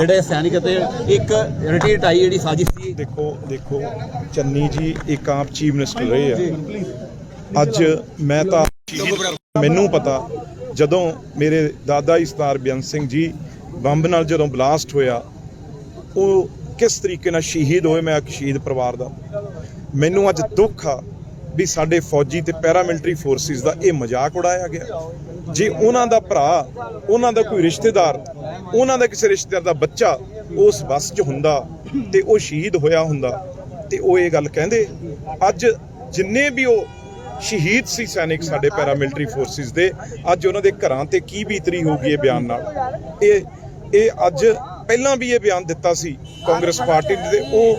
ਜਿਹੜੇ ਸੈਨਿਕ ਅਤੇ ਇੱਕ ਰਿਟਰੀਟ ਆਈ ਜਿਹੜੀ ਸਾਜ਼ਿਸ਼ ਸੀ। ਦੇਖੋ ਦੇਖੋ, ਚੰਨੀ ਜੀ, ਇੱਕ ਆਪ ਚੀਫ ਮਿਨਿਸਟਰ ਰਹੇ ਆ। ਅੱਜ ਮੈਂ ਤਾਂ ਮੈਨੂੰ ਪਤਾ, ਜਦੋਂ ਮੇਰੇ ਦਾਦਾ ਜੀ ਸਰਦਾਰ ਬੇਅੰਤ ਸਿੰਘ ਜੀ ਬੰਬ ਨਾਲ ਜਦੋਂ ਬਲਾਸਟ ਹੋਇਆ, ਉਹ ਕਿਸ ਤਰੀਕੇ ਨਾਲ ਸ਼ਹੀਦ ਹੋਏ ਮੈਂ ਇੱਕ ਸ਼ਹੀਦ ਪਰਿਵਾਰ ਦਾ। ਮੈਨੂੰ ਅੱਜ ਦੁੱਖ ਆ ਵੀ ਸਾਡੇ ਫੌਜੀ ਤੇ ਪੈਰਾਮਿਲਟਰੀ ਫੋਰਸਿਸ ਦਾ ਇਹ ਮਜ਼ਾਕ ਉਡਾਇਆ ਗਿਆ। ਜੇ ਉਹਨਾਂ ਦਾ ਭਰਾ, ਉਹਨਾਂ ਦਾ ਕੋਈ ਰਿਸ਼ਤੇਦਾਰ ਉਹਨਾਂ ਦਾ ਕਿਸੇ ਰਿਸ਼ਤੇਦਾਰ ਦਾ ਬੱਚਾ ਉਸ ਬੱਸ 'ਚ ਹੁੰਦਾ ਤੇ ਉਹ ਸ਼ਹੀਦ ਹੋਇਆ ਹੁੰਦਾ ਤੇ ਉਹ ਇਹ ਗੱਲ ਕਹਿੰਦੇ, ਅੱਜ ਜਿੰਨੇ ਵੀ ਉਹ ਸ਼ਹੀਦ ਸੀ ਸੈਨਿਕ ਸਾਡੇ ਪੈਰਾਮਿਲਟਰੀ ਫੋਰਸਿਸ ਦੇ, ਅੱਜ ਉਹਨਾਂ ਦੇ ਘਰਾਂ ਤੇ ਕੀ ਬੀਤਰੀ ਹੋ ਗਈ ਇਹ ਬਿਆਨ ਨਾਲ? ਇਹ ਇਹ ਅੱਜ ਪਹਿਲਾਂ ਵੀ ਇਹ ਬਿਆਨ ਦਿੱਤਾ ਸੀ ਕਾਂਗਰਸ ਪਾਰਟੀ ਨੇ ਤੇ ਉਹ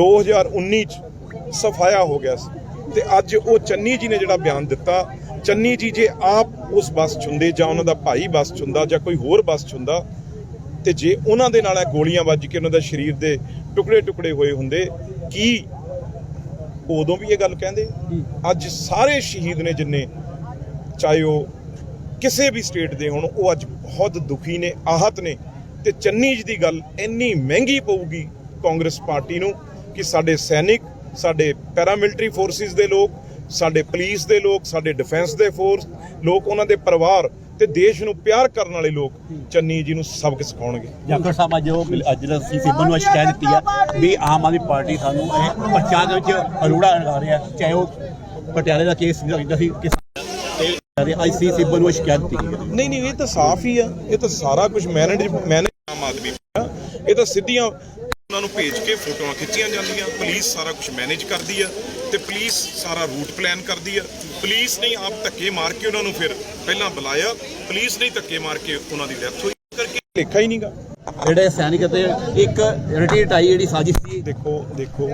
2019 ਚ ਸਫਾਇਆ ਹੋ ਗਿਆ ਸੀ ਤੇ ਅੱਜ ਉਹ ਚੰਨੀ ਜੀ ਨੇ ਜਿਹੜਾ ਬਿਆਨ ਦਿੱਤਾ, ਚੰਨੀ ਜੀ ਜੇ ਆਪ ਉਸ ਬੱਸ 'ਚ ਹੁੰਦੇ ਜਾਂ ਉਹਨਾਂ ਦਾ ਭਾਈ ਬੱਸ 'ਚ ਹੁੰਦਾ ਜਾਂ ਕੋਈ ਹੋਰ ਬੱਸ 'ਚ ਹੁੰਦਾ ਤੇ ਜੇ ਉਹਨਾਂ ਦੇ ਨਾਲ ਇਹ ਗੋਲੀਆਂ ਵੱਜ ਕੇ ਉਹਨਾਂ ਦਾ ਸਰੀਰ ਦੇ ਟੁਕੜੇ ਟੁਕੜੇ ਹੋਏ ਹੁੰਦੇ ਕੀ ਉਦੋਂ ਵੀ ਇਹ ਗੱਲ ਕਹਿੰਦੇ? ਅੱਜ ਸਾਰੇ ਸ਼ਹੀਦ ਨੇ ਜਿੰਨੇ ਚਾਹੇ ਉਹ ਕਿਸੇ ਵੀ ਸਟੇਟ ਦੇ ਹੋਣ ਉਹ ਅੱਜ ਬਹੁਤ ਦੁਖੀ ਨੇ ਆਹਤ ਨੇ। ਤੇ ਚੰਨੀ ਜੀ ਦੀ ਗੱਲ ਇੰਨੀ ਮਹਿੰਗੀ ਪਊਗੀ ਕਾਂਗਰਸ ਪਾਰਟੀ ਨੂੰ ਕਿ ਸਾਡੇ ਸੈਨਿਕ ਸਾਡੇ ਪੈਰਾਮਿਲਟਰੀ ਫੋਰਸਿਸ ਦੇ ਲੋਕ ਸਾਡੇ ਪੁਲਿਸ ਦੇ ਲੋਕ ਸਾਡੇ ਡਿਫੈਂਸ ਦੇ ਫੋਰਸ ਲੋਕ ਉਹਨਾਂ ਦੇ ਪਰਿਵਾਰ ਤੇ ਦੇਸ਼ ਨੂੰ ਪਿਆਰ ਕਰਨ ਵਾਲੇ ਲੋਕ ਚੰਨੀ ਜੀ ਨੂੰ ਸਬਕ ਸਿਖਾਉਣਗੇ ਜਾਖੜ ਸਾਹਿਬ ਅੱਜ ਉਹ ਅੱਜ ਜਿਹੜਾ ਸੀ ਸਿੱਬਲ ਨੂੰ ਸ਼ਿਕਾਇਤ ਦਿੱਤੀ ਆ ਵੀ ਆਮ ਆਦਮੀ ਪਾਰਟੀ ਸਾਨੂੰ ਇਹ ਬੱਚਿਆਂ ਦੇ ਵਿੱਚ ਅਰੂੜਾ ਲਗਾ ਰਿਹਾ ਚਾਹੇ ਉਹ ਪਟਿਆਲੇ ਦਾ ਕੇਸ ਜਿਹੜਾ ਸੀ ਕਿਸ ਤੇ ਅੱਜ ਸੀ ਸਿੱਬਲ ਨੂੰ ਸ਼ਿਕਾਇਤ ਦਿੱਤੀ। ਨਹੀਂ ਨਹੀਂ ਇਹ ਤਾਂ ਸਾਫ਼ ਹੀ ਆ ਇਹ ਤਾਂ ਸਾਰਾ ਕੁਝ ਮੈਨੇਜ ਮੈਨੇਜ ਆਮ ਆਦਮੀ। ਇਹ ਤਾਂ ਸਿੱਧੀਆਂ ਉਹਨਾਂ ਨੂੰ ਭੇਜ ਕੇ ਫੋਟੋਆਂ ਖਿੱਚੀਆਂ ਜਾਂਦੀਆਂ ਪੁਲਿਸ ਸਾਰਾ ਕੁਝ ਮੈਨੇਜ ਕਰਦੀ ਆ ਤੇ ਪੁਲਿਸ ਸਾਰਾ ਰੂਟ ਪਲਾਨ ਕਰਦੀ ਆ। ਪੁਲਿਸ ਨੇ ਆਪ ਧੱਕੇ ਮਾਰ ਕੇ ਉਹਨਾਂ ਨੂੰ ਫਿਰ ਪਹਿਲਾਂ ਬੁਲਾਇਆ ਪੁਲਿਸ ਨੇ ਧੱਕੇ ਮਾਰ ਕੇ ਉਹਨਾਂ ਦੀ ਡੈਥ ਹੋਈ। ਕਰਕੇ ਲੇਖਾ ਹੀ ਨਹੀਂਗਾ। ਜਿਹੜੇ ਸੈਨਿਕ ਅਤੇ ਇੱਕ ਰਿਟਰੀਟ ਆਈ ਜਿਹੜੀ ਸਾਜ਼ਿਸ਼ ਸੀ। ਦੇਖੋ ਦੇਖੋ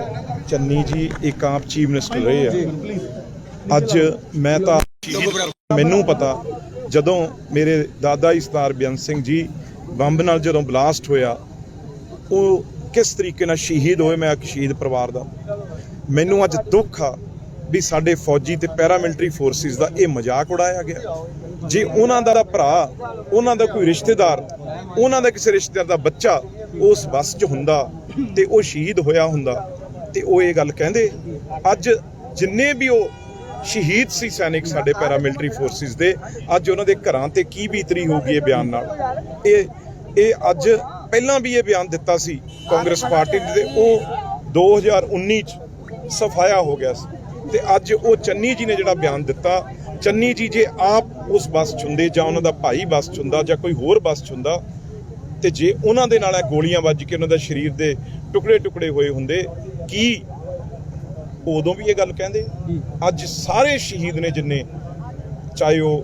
ਚੰਨੀ ਜੀ ਇੱਕ ਆਪ ਚੀਫ ਮਿਨਿਸਟਰ ਰਹੇ ਆ। ਅੱਜ ਮੈਂ ਤਾਂ ਮੈਨੂੰ ਪਤਾ ਜਦੋਂ ਮੇਰੇ ਦਾਦਾ ਜੀ ਸਰਦਾਰ ਬੇਅੰਤ ਸਿੰਘ ਜੀ ਬੰਬ ਨਾਲ ਜਦੋਂ ਬਲਾਸਟ ਹੋਇਆ ਉਹ ਕਿਸ ਤਰੀਕੇ ਨਾਲ ਸ਼ਹੀਦ ਹੋਏ ਮੈਂ ਇੱਕ ਸ਼ਹੀਦ ਪਰਿਵਾਰ ਦਾ। ਮੈਨੂੰ ਅੱਜ ਦੁੱਖ ਆ ਵੀ ਸਾਡੇ ਫੌਜੀ ਤੇ ਪੈਰਾਮਿਲਟਰੀ ਫੋਰਸਿਸ ਦਾ ਇਹ ਮਜ਼ਾਕ ਉਡਾਇਆ ਗਿਆ। ਜੇ ਉਹਨਾਂ ਦਾ ਭਰਾ, ਉਹਨਾਂ ਦਾ ਕੋਈ ਰਿਸ਼ਤੇਦਾਰ, ਉਹਨਾਂ ਦਾ ਕਿਸੇ ਰਿਸ਼ਤੇਦਾਰ ਦਾ ਬੱਚਾ ਉਸ ਬੱਸ 'ਚ ਹੁੰਦਾ ਤੇ ਉਹ ਸ਼ਹੀਦ ਹੋਇਆ ਹੁੰਦਾ ਤੇ ਉਹ ਇਹ ਗੱਲ ਕਹਿੰਦੇ, ਅੱਜ ਜਿੰਨੇ ਵੀ ਉਹ ਸ਼ਹੀਦ ਸੀ ਸੈਨਿਕ ਸਾਡੇ ਪੈਰਾਮਿਲਟਰੀ ਫੋਰਸਿਸ ਦੇ, ਅੱਜ ਉਹਨਾਂ ਦੇ ਘਰਾਂ ਤੇ ਕੀ ਬੀਤਰੀ ਹੋ ਗਈ ਇਹ ਬਿਆਨ ਨਾਲ? ਇਹ ਇਹ ਅੱਜ ਪਹਿਲਾਂ ਵੀ ਇਹ ਬਿਆਨ ਦਿੱਤਾ ਸੀ ਕਾਂਗਰਸ ਪਾਰਟੀ ਤੇ ਉਹ 2019 ਚ ਸਫਾਇਆ ਹੋ ਗਿਆ ਸੀ ਤੇ ਅੱਜ ਉਹ ਚੰਨੀ ਜੀ ਨੇ ਜਿਹੜਾ ਬਿਆਨ ਦਿੱਤਾ ਚੰਨੀ ਜੀ ਜੇ ਆਪ ਉਸ ਬੱਸ 'ਚ ਹੁੰਦੇ ਜਾਂ ਉਹਨਾਂ ਦਾ ਭਾਈ ਬੱਸ 'ਚ ਹੁੰਦਾ ਜਾਂ ਕੋਈ ਹੋਰ ਬੱਸ 'ਚ ਹੁੰਦਾ ਤੇ ਜੇ ਉਹਨਾਂ ਦੇ ਨਾਲ ਇਹ ਗੋਲੀਆਂ ਵੱਜ ਕੇ ਉਹਨਾਂ ਦਾ ਸਰੀਰ ਦੇ ਟੁਕੜੇ ਟੁਕੜੇ ਹੋਏ ਹੁੰਦੇ ਕੀ ਉਦੋਂ ਵੀ ਇਹ ਗੱਲ ਕਹਿੰਦੇ? ਅੱਜ ਸਾਰੇ ਸ਼ਹੀਦ ਨੇ ਜਿੰਨੇ ਚਾਹੇ ਉਹ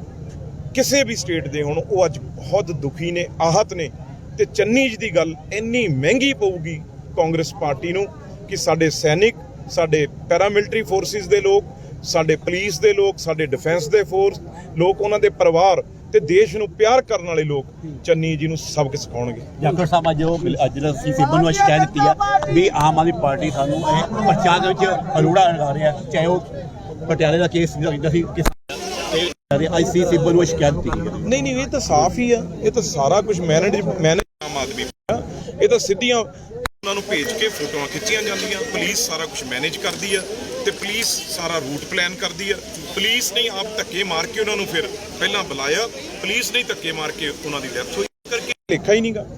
ਕਿਸੇ ਵੀ ਸਟੇਟ ਦੇ ਹੋਣ ਉਹ ਅੱਜ ਬਹੁਤ ਦੁਖੀ ਨੇ ਆਹਤ ਨੇ। ਤੇ ਚੰਨੀ ਜੀ ਦੀ ਗੱਲ ਇੰਨੀ ਮਹਿੰਗੀ ਪਊਗੀ ਕਾਂਗਰਸ ਪਾਰਟੀ ਨੂੰ ਕਿ ਸਾਡੇ ਸੈਨਿਕ ਸਾਡੇ ਪੈਰਾਮਿਲਟਰੀ ਫੋਰਸਿਸ ਦੇ ਲੋਕ ਸਾਡੇ ਪੁਲਿਸ ਦੇ ਲੋਕ ਸਾਡੇ ਡਿਫੈਂਸ ਦੇ ਫੋਰਸ ਲੋਕ ਉਹਨਾਂ ਦੇ ਪਰਿਵਾਰ ਤੇ ਦੇਸ਼ ਨੂੰ ਪਿਆਰ ਕਰਨ ਵਾਲੇ ਲੋਕ ਚੰਨੀ ਜੀ ਨੂੰ ਸਬਕ ਸਿਖਾਉਣਗੇ ਜਾਖੜ ਸਾਹਿਬ ਅੱਜ ਉਹ ਅੱਜ ਜਿਹੜਾ ਸੀ ਸਿੱਬਲ ਨੂੰ ਸ਼ਿਕਾਇਤ ਦਿੱਤੀ ਆ ਵੀ ਆਮ ਆਦਮੀ ਪਾਰਟੀ ਸਾਨੂੰ ਇਹ ਬੱਚਿਆਂ ਦੇ ਵਿੱਚ ਅਰੂੜਾ ਲਗਾ ਰਿਹਾ ਚਾਹੇ ਉਹ ਪਟਿਆਲੇ ਦਾ ਕੇਸ ਜਿਹੜਾ ਸੀ ਤੇ ਅੱਜ ਸੀ ਸਿੱਬਲ ਨੂੰ ਸ਼ਿਕਾਇਤ ਦਿੱਤੀ। ਨਹੀਂ ਨਹੀਂ ਇਹ ਤਾਂ ਸਾਫ਼ ਹੀ ਆ ਇਹ ਤਾਂ ਸਾਰਾ ਕੁਝ ਮੈਨੇਜ ਮੈਨੇਜ ਆਦਮੀ ਇਹ ਤਾਂ ਸਿੱਧੀਆਂ ਉਹਨਾਂ ਨੂੰ ਭੇਜ ਕੇ ਫੋਟੋਆਂ ਖਿੱਚੀਆਂ ਜਾਂਦੀਆਂ। ਪੁਲਿਸ ਸਾਰਾ ਕੁਝ ਮੈਨੇਜ ਕਰਦੀ ਆ ਤੇ ਪੁਲਿਸ ਸਾਰਾ ਰੂਟ ਪਲਾਨ ਕਰਦੀ ਆ। ਪੁਲਿਸ ਨੇ ਆਪ ਧੱਕੇ ਮਾਰ ਕੇ ਉਹਨਾਂ ਨੂੰ ਫਿਰ ਪਹਿਲਾਂ ਬੁਲਾਇਆ। ਪੁਲਿਸ ਨੇ ਧੱਕੇ ਮਾਰ ਕੇ ਉਹਨਾਂ ਦੀ ਡੈਥ ਹੋਈ। ਕਰਕੇ ਲੇਖਾ ਹੀ ਨਹੀਂਗਾ